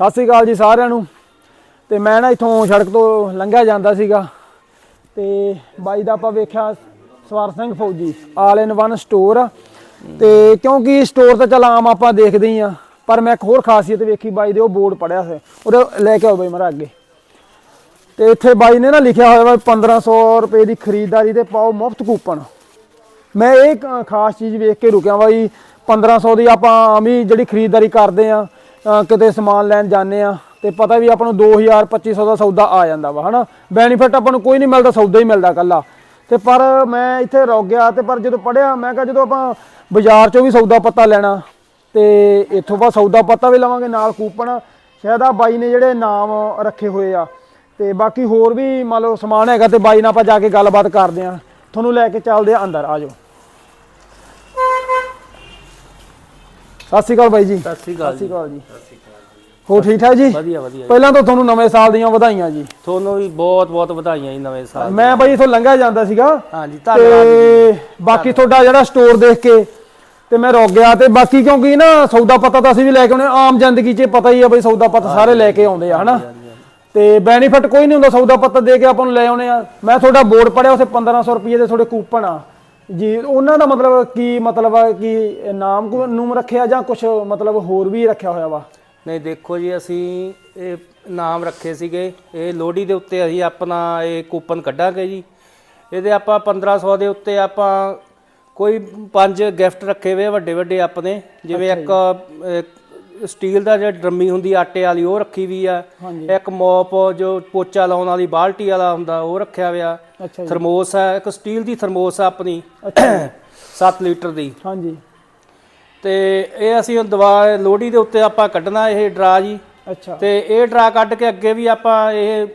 ਸਤਿ ਸ੍ਰੀ ਅਕਾਲ ਜੀ ਸਾਰਿਆਂ ਨੂੰ। ਤੇ ਮੈਂ ਨਾ ਇਥੋਂ ਸੜਕ ਤੋਂ ਲੰਘਿਆ ਜਾਂਦਾ ਸੀਗਾ। ਤੇ ਬਾਈ ਦਾ ਆਪਾਂ ਵੇਖਿਆ ਸਵਾਰ ਸਿੰਘ ਫੌਜੀ, ਆਲ ਇਨ ਵਨ ਸਟੋਰ ਆ। ਤੇ ਕਿਉਂਕਿ ਸਟੋਰ ਤਾਂ ਚੱਲ ਆਮ ਆਪਾਂ ਦੇਖਦੇ ਹੀ ਆ, ਪਰ ਮੈਂ ਇੱਕ ਹੋਰ ਖਾਸੀਅਤ ਵੇਖੀ ਬਾਈ ਦੇ, ਉਹ ਬੋਰਡ ਪੜਿਆ ਸੀ। ਉਹਦੇ ਲੈ ਕੇ ਆਓ ਬਾਈ ਮਰਾ ਅੱਗੇ। ਤੇ ਇੱਥੇ ਬਾਈ ਨੇ ਨਾ ਲਿਖਿਆ ਹੋਇਆ ਵਾ 1500 ਰੁਪਏ ਦੀ ਖਰੀਦਦਾਰੀ ਤੇ ਪਾਓ ਮੁਫਤ ਕੂਪਨ। ਮੈਂ ਇਹ ਖਾਸ ਚੀਜ਼ ਵੇਖ ਕੇ ਰੁਕਿਆ ਬਾਈ 1500 ਦੀ ਆਪਾਂ ਆਮ ਹੀ ਜਿਹੜੀ ਖਰੀਦਦਾਰੀ ਕਰਦੇ ਆ ਕਿਤੇ ਸਮਾਨ ਲੈਣ ਜਾਂਦੇ ਆ ਤੇ ਪਤਾ ਵੀ ਆਪਾਂ ਨੂੰ 2000 2500 ਦਾ ਸੌਦਾ ਆ ਜਾਂਦਾ ਵਾ, ਹਨਾ? ਬੈਨੀਫਿਟ ਆਪਾਂ ਨੂੰ ਕੋਈ ਨਹੀਂ ਮਿਲਦਾ, ਸੌਦਾ ਹੀ ਮਿਲਦਾ ਕੱਲਾ ਤੇ ਪਰ ਮੈਂ ਇੱਥੇ ਰੁਕ ਗਿਆ ਤੇ ਪਰ ਜਦੋਂ ਪੜਿਆ ਮੈਂ ਕਿਹਾ ਜਦੋਂ ਆਪਾਂ ਬਾਜ਼ਾਰ ਚੋਂ ਵੀ ਸੌਦਾ ਪੱਤਾ ਲੈਣਾ ਤੇ ਇੱਥੋਂ ਬਾ ਸੌਦਾ ਪੱਤਾ ਵੀ ਲਵਾਂਗੇ ਨਾਲ ਕੂਪਨ, ਸ਼ਾਇਦ ਆ ਬਾਈ ਨੇ ਜਿਹੜੇ ਨਾਮ ਰੱਖੇ ਹੋਏ ਆ। ਤੇ ਬਾਕੀ ਹੋਰ ਵੀ ਮੰਨ ਲਓ ਸਮਾਨ ਹੈਗਾ ਤੇ ਬਾਈ ਨਾਲ ਆਪਾਂ ਜਾ ਕੇ ਗੱਲਬਾਤ ਕਰਦੇ ਆ। ਤੁਹਾਨੂੰ ਲੈ ਕੇ ਚੱਲਦੇ ਆ ਅੰਦਰ ਆਜੋ ਸਤਿ ਸ਼੍ਰੀ ਅਕਾਲ ਬਾਈ ਜੀ। ਸਤਿ ਸ੍ਰੀ ਅਕਾਲ ਸਤਿ ਸ਼੍ਰੀ ਜੀ। ਅਕਾਲ ਜੀ। ਹੋ ਠੀਕ ਠਾਕ ਜੀ? ਵਧੀਆ ਵਧੀਆ। ਪਹਿਲਾਂ ਤਾਂ ਤੁਹਾਨੂੰ ਨਵੇਂ ਸਾਲ ਦੀਆਂ ਵਧਾਈਆਂ ਜੀ। ਤੁਹਾਨੂੰ ਵੀ ਬਹੁਤ ਬਹੁਤ ਵਧਾਈਆਂ ਜੀ ਨਵੇਂ ਸਾਲ ਮੈਂ ਬਾਈ ਇਥੋਂ ਲੰਘਿਆ ਜਾਂਦਾ ਸੀਗਾ ਹਾਂਜੀ ਧੰਨਵਾਦ ਤੇ ਬਾਕੀ ਤੁਹਾਡਾ ਜਿਹੜਾ ਸਟੋਰ ਦੇਖ ਕੇ ਤੇ ਮੈਂ ਰੁਕ ਗਿਆ ਤੇ ਬਾਕੀ ਕਿਉਂਕਿ ਨਾ ਸੌਦਾ ਪਤਾ ਤਾਂ ਅਸੀਂ ਵੀ ਲੈ ਕੇ ਆਉਣੇ ਆਮ ਜ਼ਿੰਦਗੀ 'ਚ ਪਤਾ ਹੀ ਆ ਬਈ ਸੌਦਾ ਪਤਾ ਸਾਰੇ ਲੈ ਕੇ ਆਉਂਦੇ ਆ ਹਨਾ? ਤੇ ਬੈਨੀਫਿਟ ਕੋਈ ਨਹੀਂ ਹੁੰਦਾ ਸੌਦਾ ਪੱਤਾ ਦੇ ਕੇ ਆਪਾਂ ਨੂੰ ਲੈ ਆਉਣੇ ਆ। ਮੈਂ ਤੁਹਾਡਾ ਬੋਰਡ ਪੜਿਆ ਉੱਥੇ 1500 ਰੁਪਏ ਦੇ ਤੁਹਾਡੇ ਕੂਪਨ ਆ। ਜੀ ਉਹਨਾਂ ਦਾ ਮਤਲਬ ਕੀ ਮਤਲਬ ਆ ਕਿ ਨਾਮ ਕੋ- ਨੂਮ ਰੱਖਿਆ ਜਾਂ ਕੁਝ ਮਤਲਬ ਹੋਰ ਵੀ ਰੱਖਿਆ ਹੋਇਆ ਵਾ? ਨਹੀਂ ਦੇਖੋ ਜੀ ਅਸੀਂ ਇਹ ਨਾਮ ਰੱਖੇ ਸੀਗੇ। ਇਹ ਲੋਹੜੀ ਦੇ ਉੱਤੇ ਅਸੀਂ ਆਪਣਾ ਇਹ ਕੂਪਨ ਕੱਢਾਂਗੇ ਜੀ। ਇਹਦੇ ਆਪਾਂ 1500 ਦੇ ਉੱਤੇ ਆਪਾਂ ਕੋਈ ਪੰਜ ਗਿਫਟ ਰੱਖੇ ਹੋਏ ਆ ਵੱਡੇ ਵੱਡੇ ਆਪਣੇ। ਜਿਵੇਂ ਇੱਕ ਅਹ, ਸਟੀਲ ਦਾ ਜਿਹੜਾ ਡਰਮੀ ਹੁੰਦੀ ਆਟੇ ਵਾਲੀ ਉਹ ਰੱਖੀ ਵੀ ਆ। ਇੱਕ ਮੋਪ ਜੋ ਪੋਚਾ ਲਾਉਣ ਵਾਲੀ ਬਾਲਟੀ ਵਾਲਾ ਹੁੰਦਾ ਉਹ ਰੱਖਿਆ ਹੋਇਆ। ਥਰਮੋਸ ਹੈ ਇੱਕ ਸਟੀਲ ਦੀ ਥਰਮੋਸ ਆ ਆਪਣੀ 7 ਲੀਟਰ ਦੀ। ਹਾਂਜੀ। ਤੇ ਇਹ ਅਸੀਂ ਹੁਣ ਦਵਾ ਲੋਹੜੀ ਦੇ ਉੱਤੇ ਆਪਾਂ ਕੱਢਣਾ ਇਹ ਡਰਾ ਜੀ। ਅੱਛਾ। ਤੇ ਇਹ ਡਰਾ ਕੱਢ ਕੇ ਅੱਗੇ ਵੀ ਆਪਾਂ ਇਹ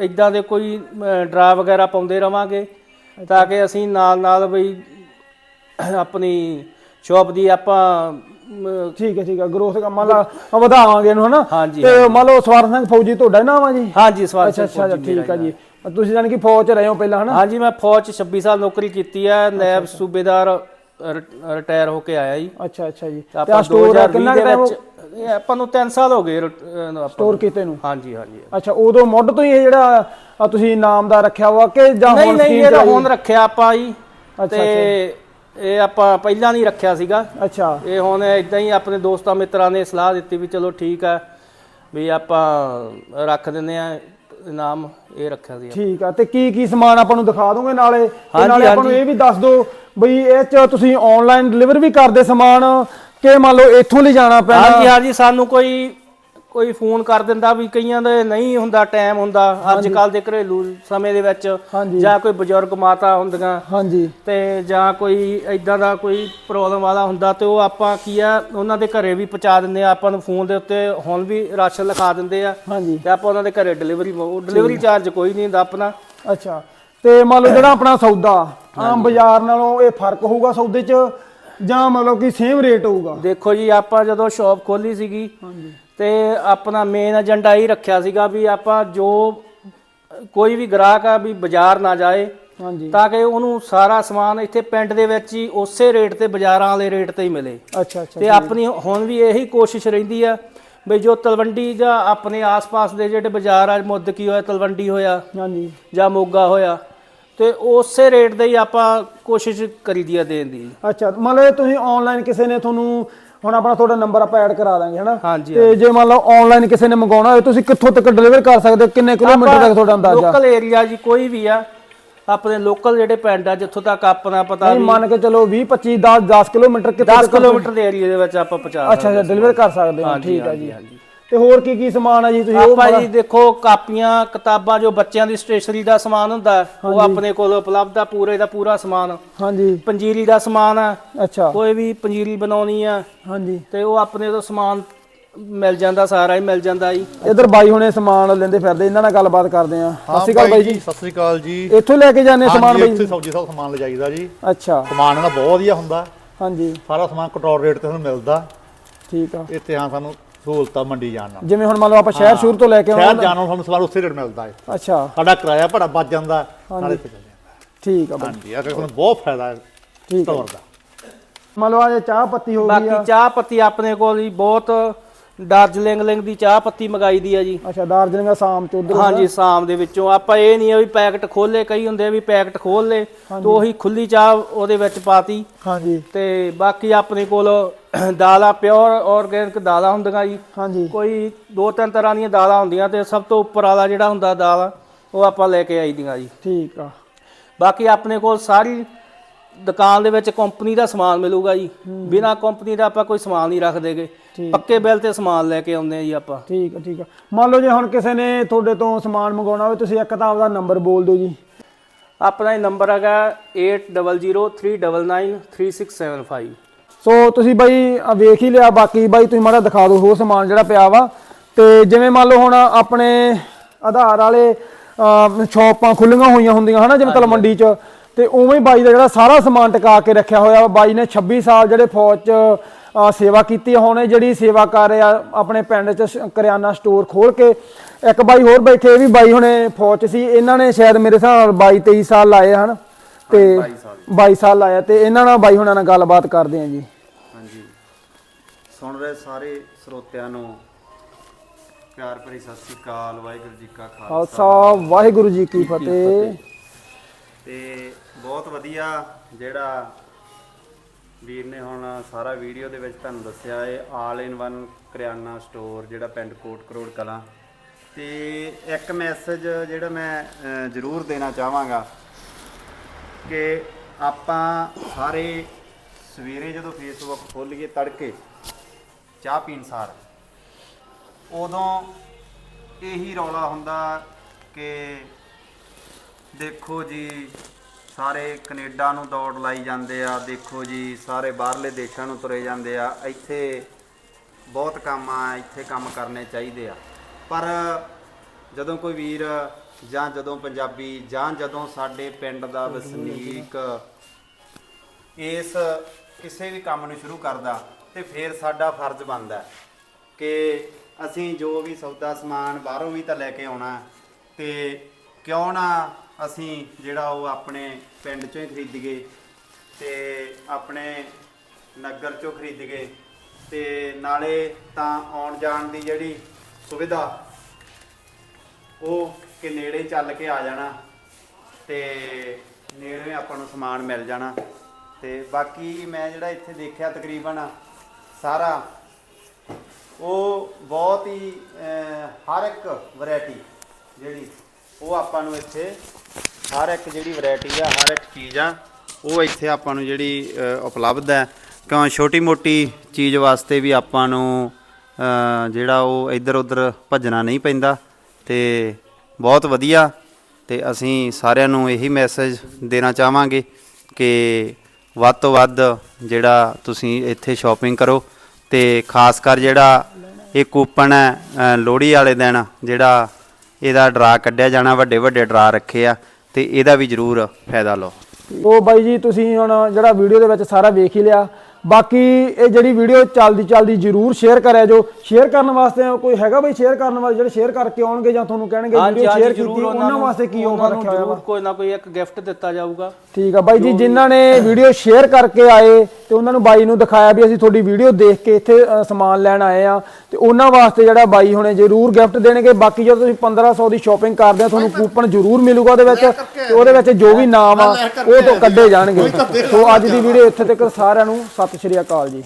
ਇਦਾਂ ਦੇ ਕੋਈ ਡਰਾ ਵਗੈਰਾ ਪਾਉਂਦੇ ਰਵਾਂਗੇ। ਤਾਂ ਕਿ ਅਸੀਂ ਨਾਲ ਨਾਲ ਬਈ ਆਪਣੀ ਸ਼ਾਪ ਦੀ ਆਪਾਂ ਅਮ, ਠੀਕ ਹੈ ਠੀਕ ਹੈ। ਗਰੋਥ ਦਾ ਮੰਨ ਲਾ ਵਧਾਵਾਂਗੇ ਇਹਨੂੰ ਹਨਾ? ਹਾਂਜੀ ਤੇ ਮੰਨ ਲਓ ਸਵਾਰ ਸਿੰਘ ਫੌਜੀ ਤੁਹਾਡਾ ਹੀ ਨਾਮ ਆ ਜੀ? ਹਾਂਜੀ ਸਵਾਲ ਅੱਛਾ ਅੱਛਾ ਜੀ, ਠੀਕ ਆ ਜੀ। ਤੁਸੀਂ ਜਾਨ ਕਿ ਫੌਜ ਚ ਰਹੇ ਹੋ ਪਹਿਲਾਂ ਹਨਾ? ਹਾਂਜੀ ਮੈਂ ਫੌਜ 'ਚ 26 ਸਾਲ ਨੌਕਰੀ ਕੀਤੀ ਹੈ ਨੈਬ ਸੂਬੇਦਾਰ ਰਿਟਾਇਰ ਹੋ ਕੇ ਆਇਆ ਜੀ। ਅੱਛਾ ਅੱਛਾ ਜੀ। ਤੇ ਆ ਆਪਾਂ ਸਟੋਰ 2020 ਕਿੰਨਾ ਦੇ ਟਾਈਮ ਵਿੱਚ ਇਹ ਆਪਾਂ ਨੂੰ 3 ਸਾਲ ਹੋ ਗਏ ਰਿਟ- ਅਹ, ਆਪਾਂ ਸਟੋਰ ਕੀਤੇ ਨੂੰ? ਹਾਂਜੀ ਹਾਂਜੀ। ਅੱਛਾ ਉਦੋਂ ਮੁੱਢ ਤੋਂ ਹੀ ਇਹ ਜਿਹੜਾ ਆ ਤੁਸੀਂ ਨਾਮ ਦਾ ਰੱਖਿਆ ਵਾ ਕਿ ਜਾਂ ਨਹੀਂ ਹੁਣ ਨਹੀਂ ਸਕੀਮ ਇਹ ਤਾਂ ਹੁਣ ਰੱਖਿਆ ਆਪਾਂ ਜੀ। ਅੱਛਾ, ਤੇ ਇਹ ਆਪਾਂ ਪਹਿਲਾਂ ਨਹੀਂ ਰੱਖਿਆ ਸੀਗਾ। ਅੱਛਾ। ਇਹ ਹੁਣ ਇਦਾਂ ਹੀ ਆਪਣੇ ਦੋਸਤਾਂ ਮਿੱਤਰਾਂ ਨੇ ਸਲਾਹ ਦਿੱਤੀ ਵੀ ਚਲੋ ਠੀਕ ਆ ਵੀ ਆਪਾਂ ਰੱਖ ਦਿੰਦੇ ਆ ਨਾਮ ਇਹ ਰੱਖਿਆ ਸੀ। ਠੀਕ ਆ ਤੇ ਕੀ ਕੀ ਸਮਾਨ ਆਪਾਂ ਨੂੰ ਦਿਖਾ ਦੋਗੇ ਨਾਲੇ? ਤੇ ਨਾਲੇ ਆਪਾਂ ਨੂੰ ਇਹ ਵੀ ਦੱਸ ਦਿਓ ਬਈ ਇਹ ਚ ਤੁਸੀਂ ਆਨਲਾਈਨ ਡਿਲੀਵਰ ਵੀ ਕਰਦੇ ਸਮਾਨ ਕਿ ਮੰਨ ਲਓ ਇੱਥੋਂ ਲਈ ਜਾਣਾ ਪੈਣਾ? ਹਾਂਜੀ ਹਾਂਜੀ ਸਾਨੂੰ ਕੋਈ ਕੋਈ ਫੋਨ ਕਰ ਦਿੰਦਾ ਵੀ ਕਈਆਂ ਦੇ ਨਹੀਂ ਹੁੰਦਾ ਟਾਈਮ ਹੁੰਦਾ ਅੱਜ ਕੱਲ ਦੇ ਘਰੇਲੂ ਸਮੇਂ ਦੇ ਵਿੱਚ। ਜਾਂ ਕੋਈ ਬਜ਼ੁਰਗ ਮਾਤਾ ਹੁੰਦੀਆਂ ਹਾਂਜੀ। ਤੇ ਜਾਂ ਕੋਈ ਇਦਾਂ ਦਾ ਕੋਈ ਪ੍ਰੋਬਲਮ ਵਾਲਾ ਹੁੰਦਾ ਤੇ ਉਹ ਆਪਾਂ ਕੀ ਆ ਉਹਨਾਂ ਦੇ ਘਰੇ ਵੀ ਪਹੁੰਚਾ ਦਿੰਦੇ ਆ ਆਪਾਂ ਨੂੰ ਫੋਨ ਦੇ ਉੱਤੇ ਹੁਣ ਵੀ ਰਾਸ਼ਨ ਲਿਖਾ ਦਿੰਦੇ ਆ ਹਾਂਜੀ। ਤੇ ਆਪਾਂ ਉਹਨਾਂ ਦੇ ਘਰੇ ਡਿਲੀਵਰੀ ਡਿਲੀਵਰੀ ਚਾਰਜ ਕੋਈ ਨਹੀਂ ਹੁੰਦਾ ਆਪਣਾ। ਅੱਛਾ। ਤੇ ਮੰਨ ਲਓ ਜਿਹੜਾ ਆਪਣਾ ਸੌਦਾ ਆਮ ਬਾਜ਼ਾਰ ਨਾਲੋਂ ਇਹ ਫ਼ਰਕ ਹੋਊਗਾ ਸੌਦੇ 'ਚ ਜਾਂ ਮਤਲਬ ਕਿ ਸੇਮ ਰੇਟ ਹੋਊਗਾ? ਦੇਖੋ ਜੀ ਆਪਾਂ ਜਦੋਂ ਸ਼ਾਪ ਖੋਲੀ ਸੀਗੀ ਹਾਂਜੀ। ਤੇ ਆਪਣਾ ਮੇਨ ਏਜੰਡਾ ਇਹ ਰੱਖਿਆ ਸੀਗਾ ਵੀ ਆਪਾਂ ਜੋ ਕੋਈ ਵੀ ਗ੍ਰਾਹਕ ਆ ਵੀ ਬਾਜ਼ਾਰ ਨਾ ਜਾਏ ਹਾਂਜੀ। ਤਾਂ ਕਿ ਉਹਨੂੰ ਸਾਰਾ ਸਮਾਨ ਇੱਥੇ ਪਿੰਡ ਦੇ ਵਿੱਚ ਹੀ ਉਸੇ ਰੇਟ ਤੇ ਬਾਜ਼ਾਰਾਂ ਵਾਲੇ ਰੇਟ ਤੇ ਹੀ ਮਿਲੇ। ਅੱਛਾ ਅੱਛਾ ਤੇ ਆਪਣੀ ਹੁਣ ਵੀ ਇਹੀ ਕੋਸ਼ਿਸ਼ ਰਹਿੰਦੀ ਆ ਵੀ ਜੋ ਤਲਵੰਡੀ ਜਾਂ ਆਪਣੇ ਆਸ-ਪਾਸ ਦੇ ਜਿਹੜੇ ਬਾਜ਼ਾਰ ਆ ਮੁੱਦਕੀ ਹੋਇਆ ਤਲਵੰਡੀ ਹੋਇਆ ਹਾਂਜੀ। ਜਾਂ ਮੋਗਾ ਹੋਇਆ ਤੇ ਉਸੇ ਰੇਟ ਦੇ ਹੀ ਆਪਾਂ ਕੋਸ਼ਿਸ਼ ਕਰੀਦੀ ਆ ਦੇਣ ਦੀ। ਅੱਛਾ ਮੰਨ ਲਓ ਤੁਸੀਂ ਆਨਲਾਈਨ ਕਿਸੇ ਨੇ ਤੁਹਾਨੂੰ ਹੁਣ ਆਪਣਾ ਤੁਹਾਡਾ ਨੰਬਰ ਆਪਾਂ ਐਡ ਕਰਾ ਦਾਂਗੇ ਹਨਾ? ਹਾਂਜੀ ਤੇ ਜੇ ਮੰਨ ਲਓ ਆਨਲਾਈਨ ਕਿਸੇ ਨੇ ਮੰਗਾਉਣਾ ਹੋਵੇ ਤੁਸੀਂ ਕਿੱਥੋਂ ਤੱਕ ਡਿਲੀਵਰ ਕਰ ਸਕਦੇ ਹੋ? ਕਿੰਨੇ ਕਿਲੋਮੀਟਰ ਤੱਕ ਤੁਹਾਡਾ ਅੰਦਾਜ਼ਾ? ਲੋਕਲ ਏਰੀਆ ਜੀ ਕੋਈ ਵੀ ਆ ਆਪਣੇ ਲੋਕਲ ਜਿਹੜੇ ਪਿੰਡ ਆ ਜਿੱਥੋਂ ਤੱਕ ਆਪਣਾ ਪਤਾ ਨਹੀਂ ਮੰਨ ਕੇ ਚਲੋ 20 25 10 10 ਕਿਲੋਮੀਟਰ ਕਿੱਥੇ 10 ਕਿਲੋਮੀਟਰ ਦੇ ਏਰੀਆ ਦੇ ਵਿੱਚ ਆਪਾਂ ਪਹੁੰਚਾ ਅੱਛਾ ਅੱਛਾ ਡਿਲੀਵਰ ਕਰ ਸਕਦੇ ਹੋ। ਠੀਕ ਹੈ ਜੀ। ਹਾਂਜੀ। ਤੇ ਹੋਰ ਕੀ ਕੀ ਸਮਾਨ ਆ ਜੀ ਤੁਸੀਂ ਉਹ ਆਪਾਂ ਜੀ ਦੇਖੋ ਕਾਪੀਆਂ ਕਿਤਾਬਾਂ ਜੋ ਬੱਚਿਆਂ ਦੀ ਸਟੇਸ਼ਨਰੀ ਦਾ ਸਮਾਨ ਹੁੰਦਾ ਉਹ ਆਪਣੇ ਕੋਲ ਉਪਲਬਧ ਆ ਪੂਰੇ ਦਾ ਪੂਰਾ ਸਮਾਨ। ਹਾਂਜੀ। ਪੰਜੀਰੀ ਦਾ ਸਮਾਨ ਆ ਅੱਛਾ। ਕੋਈ ਵੀ ਪੰਜੀਰੀ ਬਣਾਉਣੀ ਆ ਹਾਂਜੀ। ਤੇ ਉਹ ਆਪਣੇ ਤੋਂ ਸਮਾਨ ਮਿਲ ਜਾਂਦਾ ਸਾਰਾ ਹੀ ਮਿਲ ਜਾਂਦਾ ਜੀ। ਇਧਰ ਬਾਈ ਹੁਣੇ ਸਮਾਨ ਲੈਂਦੇ ਫਿਰਦੇ ਇਹਨਾਂ ਨਾਲ ਗੱਲਬਾਤ ਕਰਦੇ ਆ ਸਤਿ ਸ਼੍ਰੀ ਅਕਾਲ ਬਾਈ ਜੀ। ਸਤਿ ਸ੍ਰੀ ਅਕਾਲ ਜੀ। ਇੱਥੋਂ ਲੈ ਕੇ ਜਾਂਦੇ ਸਮਾਨ ਬਾਈ? ਇੱਥੇ ਸਬਜ਼ੀ ਸਭ ਸਮਾਨ ਲਿਜਾਈਦਾ ਜੀ। ਅੱਛਾ। ਸਮਾਨ ਇਹਨਾਂ ਦਾ ਬਹੁਤ ਵਧੀਆ ਹੁੰਦਾ। ਹਾਂਜੀ। ਸਾਰਾ ਸਮਾਨ ਕਟੌਰ ਰੇਟ ਤੇ ਸਾਨੂੰ ਮਿਲਦਾ। ਠੀਕ ਆ। ਇੱਥੇ ਹਾਂ ਸਾਨੂੰ ਸਹੂਲਤਾਂ ਮੰਡੀ ਜਾਣ ਨਾਲ। ਜਿਵੇਂ ਹੁਣ ਮੰਨ ਲਓ ਆਪਾਂ ਸ਼ਹਿਰ ਸ਼ੁਰੂ ਤੋਂ ਲੈ ਕੇ ਸ਼ਹਿਰ ਜਾਣ ਨੂੰ ਸਾਨੂੰ ਸਮਾਨ ਉਸੇ ਰੇਟ ਮਿਲਦਾ ਹੈ। ਅੱਛਾ। ਸਾਡਾ ਕਿਰਾਇਆ ਭੜਾ ਬਚ ਜਾਂਦਾ ਨਾਲੇ ਜਾਂਦਾ। ਠੀਕ ਆ ਹਾਂਜੀ ਇਹ ਸਾਨੂੰ ਬਹੁਤ ਫਾਇਦਾ ਹੈ ਠੀਕ ਆ। ਸਟੋਰ ਦਾ। ਮੰਨ ਲਓ ਆ ਚਾਹ ਪੱਤੀ ਹੋ ਗਈ ਬਾਕੀ ਆ ਚਾਹ ਪੱਤੀ ਆਪਣੇ ਕੋਲ ਹੀ ਬਹੁਤ ਡਾਰਜਲਿੰਗ ਲਿੰਗ ਦੀ ਚਾਹ ਪੱਤੀ ਮੰਗਾਈ ਦੀ ਆ ਜੀ। ਅੱਛਾ ਦਾਰਜਲਿੰਗ ਆਸਾਮ ਚ ਉਧਰ ਹਾਂਜੀ ਸ਼ਾਮ ਦੇ ਵਿੱਚੋਂ। ਆਪਾਂ ਇਹ ਨਹੀਂ ਆ ਵੀ ਪੈਕਟ ਖੋਲੇ ਕਈ ਹੁੰਦੇ ਆ ਵੀ ਪੈਕਟ ਖੋਲ ਲੇ ਤੇ ਉਹੀ ਖੁੱਲੀ ਚਾਹ ਉਹਦੇ ਵਿੱਚ ਪਾਤੀ। ਹਾਂਜੀ। ਤੇ ਬਾਕੀ ਆਪਣੇ ਕੋਲ ਦਾਲਾਂ ਪਿਓਰ ਆਰਗੈਨਿਕ ਦਾਲਾਂ ਹੁੰਦੀਆਂ ਜੀ। ਹਾਂਜੀ। ਕੋਈ ਦੋ ਤਿੰਨ ਤਰ੍ਹਾਂ ਦੀਆਂ ਦਾਲਾਂ ਹੁੰਦੀਆਂ ਤੇ ਸਭ ਤੋਂ ਉੱਪਰ ਵਾਲਾ ਜਿਹੜਾ ਹੁੰਦਾ ਦਾਲ ਉਹ ਆਪਾਂ ਲੈ ਕੇ ਆਈ ਦੀਆਂ ਜੀ। ਠੀਕ ਆ। ਬਾਕੀ ਆਪਣੇ ਕੋਲ ਸਾਰੀ ਦੁਕਾਨ ਦੇ ਵਿੱਚ ਕੰਪਨੀ ਦਾ ਸਮਾਨ ਮਿਲੂਗਾ ਜੀ। ਬਿਨਾ ਕੰਪਨੀ ਦਾ ਆਪਾਂ ਕੋਈ ਸਮਾਨ ਨਹੀਂ ਰੱਖਦੇਗੇ ਪੱਕੇ ਬਿੱਲ ਤੇ ਸਮਾਨ ਲੈ ਕੇ ਆਉਂਦੇ ਆ ਜੀ ਆਪਾਂ। ਠੀਕ ਆ ਠੀਕ ਆ। ਮੰਨ ਲਓ ਜੇ ਹੁਣ ਕਿਸੇ ਨੇ ਤੁਹਾਡੇ ਤੋਂ ਸਮਾਨ ਮੰਗਾਉਣਾ ਹੋਵੇ ਤੁਸੀਂ ਇੱਕ ਤਾਂ ਆਪਦਾ ਨੰਬਰ ਬੋਲ ਦਿਓ ਜੀ। ਆਪਣਾ ਇਹ ਨੰਬਰ ਹੈਗਾ 8003993675 ਸੋ ਤੁਸੀਂ ਬਾਈ ਵੇਖ ਹੀ ਲਿਆ ਬਾਕੀ ਬਾਈ ਤੁਸੀਂ ਮਾੜਾ ਦਿਖਾ ਦਿਓ ਹੋਰ ਸਮਾਨ ਜਿਹੜਾ ਪਿਆ ਵਾ। ਤੇ ਜਿਵੇਂ ਮੰਨ ਲਓ ਹੁਣ ਆਪਣੇ ਆਧਾਰ ਵਾਲੇ ਸ਼ਾਪਾਂ ਖੁੱਲੀਆਂ ਹੋਈਆਂ ਹੁੰਦੀਆਂ ਹਨਾ ਜਿਵੇਂ ਤਲ ਮੰਡੀ 'ਚ ਤੇ ਉਵੇਂ ਹੀ ਬਾਈ ਦਾ ਜਿਹੜਾ ਸਾਰਾ ਸਮਾਨ ਟਿਕਾ ਕੇ ਰੱਖਿਆ ਹੋਇਆ ਵਾ। ਬਾਈ ਨੇ 26 ਸਾਲ ਜਿਹੜੇ ਫੌਜ 'ਚ ਸੇਵਾ ਕੀਤੀ ਹੁਣ ਜਿਹੜੀ ਸੇਵਾ ਕਰ ਰਿਹਾ ਆਪਣੇ ਪਿੰਡ 'ਚ ਕਰਿਆਨਾ ਸਟੋਰ ਖੋਲ ਕੇ ਇੱਕ ਬਾਈ ਹੋਰ ਬੈਠੇ ਇਹ ਵੀ ਬਾਈ ਹੁਣੇ ਫੌਜ 'ਚ ਸੀ। ਇਹਨਾਂ ਨੇ ਸ਼ਾਇਦ ਮੇਰੇ ਹਿਸਾਬ ਨਾਲ 22 23 ਸਾਲ ਲਾਏ ਹਨ। ਤੇ 22 ਸਾਲ ਲਾਇਆ ਤੇ ਇਹਨਾਂ ਨਾਲ ਬਾਈ ਹੁਣਾਂ ਨਾਲ ਗੱਲਬਾਤ ਕਰਦੇ ਆਂ ਜੀ। ਹਾਂਜੀ। ਸੁਣ ਰਹੇ ਸਾਰੇ ਸਰੋਤਿਆਂ ਨੂੰ। ਪਿਆਰ ਭਰੀ ਸਤਿ ਸ੍ਰੀ ਅਕਾਲ ਵਾਹਿਗੁਰੂ ਜੀ ਕਾ ਖਾਲਸਾ। ਵਾਹਿਗੁਰੂ ਜੀ ਕੀ ਫਤਿਹ। ਤੇ ਬਹੁਤ ਵਧੀਆ ਜਿਹੜਾ ਵੀਰ ਨੇ ਹੁਣ ਸਾਰਾ ਵੀਡੀਓ ਦੇ ਵਿੱਚ ਤੁਹਾਨੂੰ ਦੱਸਿਆ ਇਹ ਆਲ ਇਨ ਵਨ ਕਰਿਆਨਾ ਸਟੋਰ ਜਿਹੜਾ ਪਿੰਡ ਕੋਟ ਕਰੋੜ ਕਲਾਂ। ਤੇ ਇੱਕ ਮੈਸੇਜ ਜਿਹੜਾ ਮੈਂ ਜ਼ਰੂਰ ਦੇਣਾ ਚਾਹਾਂਗਾ। ਕਿ ਆਪਾਂ ਸਾਰੇ ਸਵੇਰੇ ਜਦੋਂ ਫੇਸਬੁੱਕ ਖੋਲ੍ਹੀਏ ਤੜਕੇ, ਚਾਹ ਪੀਣ ਸਾਰ, ਉਦੋਂ ਇਹੀ ਰੌਲਾ ਹੁੰਦਾ ਕਿ ਦੇਖੋ ਜੀ, ਸਾਰੇ ਕੈਨੇਡਾ ਨੂੰ ਦੌੜ ਲਾਈ ਜਾਂਦੇ ਆ, ਦੇਖੋ ਜੀ, ਸਾਰੇ ਬਾਹਰਲੇ ਦੇਸ਼ਾਂ ਨੂੰ ਤੁਰੇ ਜਾਂਦੇ ਆ, ਇੱਥੇ ਬਹੁਤ ਕੰਮ ਆ, ਇੱਥੇ ਕੰਮ ਕਰਨੇ ਚਾਹੀਦੇ ਆ। ਪਰ ਜਦੋਂ ਕੋਈ ਵੀਰ ਜਾਂ ਜਦੋਂ ਪੰਜਾਬੀ, ਜਾਂ ਜਦੋਂ ਸਾਡੇ ਪਿੰਡ ਦਾ ਵਸਨੀਕ ਇਸ ਕਿਸੇ ਵੀ ਕੰਮ ਨੂੰ ਸ਼ੁਰੂ ਕਰਦਾ ਤੇ ਫਿਰ ਸਾਡਾ ਫਰਜ਼ ਬਣਦਾ ਕਿ ਅਸੀਂ ਜੋ ਵੀ ਸੌਦਾ ਸਮਾਨ ਬਾਹਰੋਂ ਵੀ ਤਾਂ ਲੈ ਕੇ ਆਉਣਾ ਤੇ ਕਿਉਂ ਨਾ ਅਸੀਂ ਜਿਹੜਾ ਉਹ ਆਪਣੇ ਪਿੰਡ ਚੋਂ ਹੀ ਖਰੀਦੀਏ ਤੇ ਆਪਣੇ ਨਗਰ ਚੋਂ ਖਰੀਦੀਏ ਤੇ ਨਾਲੇ ਤਾਂ ਆਉਣ ਜਾਣ ਦੀ ਜਿਹੜੀ ਸੁਵਿਧਾ ਉਹ ਕਿ ਨੇੜੇ ਚੱਲ ਕੇ ਆ ਜਾਣਾ ਤੇ ਨੇੜੇ ਆਪਾਂ ਨੂੰ ਸਮਾਨ ਮਿਲ ਜਾਣਾ। ਤੇ ਬਾਕੀ ਮੈਂ ਜਿਹੜਾ ਇੱਥੇ ਦੇਖਿਆ ਤਕਰੀਬਨ ਸਾਰਾ, ਉਹ ਬਹੁਤ ਹੀ ਹਰ ਇੱਕ ਵੈਰਾਈਟੀ ਜਿਹੜੀ, ਉਹ ਆਪਾਂ ਨੂੰ ਇੱਥੇ, ਹਰ ਇੱਕ ਜਿਹੜੀ ਵੈਰਾਈਟੀ ਆ, ਹਰ ਇੱਕ ਚੀਜ਼ ਆ, ਉਹ ਇੱਥੇ ਆਪਾਂ ਨੂੰ ਜਿਹੜੀ ਉਪਲਬਧ ਹੈ। ਕਿਉਂ ਛੋਟੀ ਮੋਟੀ ਚੀਜ਼ ਵਾਸਤੇ ਵੀ ਆਪਾਂ ਨੂੰ ਜਿਹੜਾ ਉਹ ਇੱਧਰ ਉੱਧਰ ਭੱਜਣਾ ਨਹੀਂ ਪੈਂਦਾ। ਤੇ ਬਹੁਤ ਵਧੀਆ ਤੇ ਅਸੀਂ ਸਾਰਿਆਂ ਨੂੰ ਇਹੀ ਮੈਸੇਜ ਦੇਣਾ ਚਾਹਾਂਗੇ ਕਿ ਵੱਧ ਤੋਂ ਵੱਧ ਜਿਹੜਾ ਤੁਸੀਂ ਇੱਥੇ ਸ਼ਾਪਿੰਗ ਕਰੋ ਤੇ ਖਾਸ ਕਰ ਜਿਹੜਾ ਇਹ ਕੂਪਨ ਹੈ ਲੋਹੜੀ ਵਾਲੇ ਦਿਨ ਜਿਹੜਾ ਇਹਦਾ ਡਰਾ ਕੱਢਿਆ ਜਾਣਾ, ਵੱਡੇ ਵੱਡੇ ਡਰਾ ਰੱਖੇ ਆ ਤੇ ਇਹਦਾ ਵੀ ਜ਼ਰੂਰ ਫਾਇਦਾ ਲਓ। ਉਹ ਬਾਈ ਜੀ, ਤੁਸੀਂ ਹੁਣ ਜਿਹੜਾ ਵੀਡੀਓ ਦੇ ਵਿੱਚ ਸਾਰਾ ਵੇਖ ਹੀ ਲਿਆ। ਬਾਕੀ ਇਹ ਜਿਹੜੀ ਵੀਡੀਓ ਚੱਲਦੀ ਚੱਲਦੀ ਜਰੂਰ ਸ਼ੇਅਰ ਕਰਿਆ ਜੋ ਸ਼ੇਅਰ ਕਰਨ ਵਾਸਤੇ ਕੋਈ ਹੈਗਾ ਬਈ ਸ਼ੇਅਰ ਕਰਨ ਵਾਲੇ ਜਿਹੜੇ ਸ਼ੇਅਰ ਕਰਕੇ ਆਉਣਗੇ ਜਾਂ ਤੁਹਾਨੂੰ ਕਹਿਣਗੇ ਵੀਡੀਓ ਸ਼ੇਅਰ ਜ਼ਰੂਰ ਕੀਤੀ ਉਹਨਾਂ ਵਾਸਤੇ ਕੀ ਆਫਰ ਰੱਖਿਆ ਹੋਇਆ ਜ਼ਰੂਰ ਵਾ? ਕੋਈ ਨਾ ਕੋਈ ਇੱਕ ਗਿਫਟ ਦਿੱਤਾ ਜਾਊਗਾ। ਠੀਕ ਆ ਬਾਈ ਜੀ ਜਿਨ੍ਹਾਂ ਨੇ ਵੀਡੀਓ ਸ਼ੇਅਰ ਕਰਕੇ ਆਏ ਤੇ ਉਹਨਾਂ ਨੂੰ ਬਾਈ ਨੂੰ ਦਿਖਾਇਆ ਵੀ ਅਸੀਂ ਤੁਹਾਡੀ ਵੀਡੀਓ ਦੇਖ ਕੇ ਇੱਥੇ ਸਮਾਨ ਲੈਣ ਆਏ ਆ। ਤੇ ਉਹਨਾਂ ਵਾਸਤੇ ਜਿਹੜਾ ਬਾਈ ਹੁਣੇ ਜ਼ਰੂਰ ਗਿਫਟ ਦੇਣਗੇ। ਬਾਕੀ ਜਦੋਂ ਤੁਸੀਂ 1500 ਦੀ ਸ਼ਾਪਿੰਗ ਕਰਦੇ ਆ ਤੁਹਾਨੂੰ ਕੂਪਨ ਜ਼ਰੂਰ ਮਿਲੂਗਾ ਉਹਦੇ ਵਿੱਚ। ਤੇ ਉਹਦੇ ਵਿੱਚ ਜੋ ਵੀ ਨਾਮ ਆ ਉਹ ਤੋਂ ਕੱਢੇ ਜਾਣਗੇ। ਸੋ ਅੱਜ ਦੀ ਵੀਡੀਓ ਇੱਥੇ ਤੱਕ ਸਾਰਿਆਂ ਨੂੰ ਸਤਿ ਸ਼੍ਰੀ ਅਕਾਲ ਜੀ।